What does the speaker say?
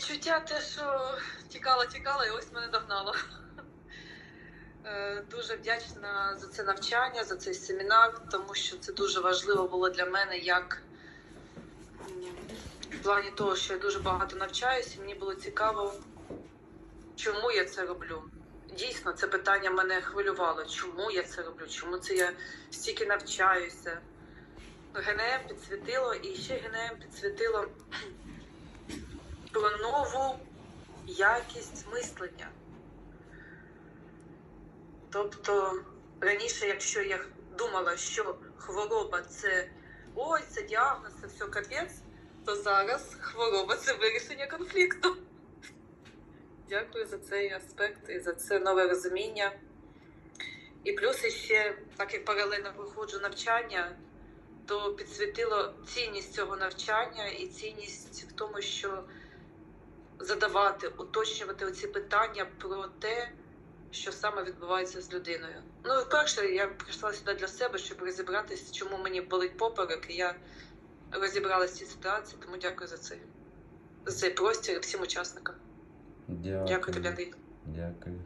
відчуття те, що тікала, тікала, і ось мене догнало. Е, Дуже вдячна за це навчання, за цей семінар, тому що це дуже важливо було для мене як в плані того, що я дуже багато навчаюся, мені було цікаво, чому я це роблю. Дійсно, це питання мене хвилювало. Чому я це роблю? Чому це я стільки навчаюся? ГНМ підсвітило, і ще ГНМ підсвітило якість мислення. Тобто раніше, якщо я думала, що хвороба це ой, це діагноз, це все капець, то зараз хвороба це вирішення конфлікту. Дякую за цей аспект і за це нове розуміння. І плюс ще, так як паралельно проходжу навчання, то підсвітило цінність цього навчання і цінність в тому, що задавати, уточнювати оці питання про те, що саме відбувається з людиною. Ну, вперше я прийшла сюди для себе, щоб розібратися, чому мені болить поперек, і я розібралася в цій ситуації, тому дякую за це. За цей простір і всім учасникам. Дякую. Дякую тобі, Андрій. Дякую.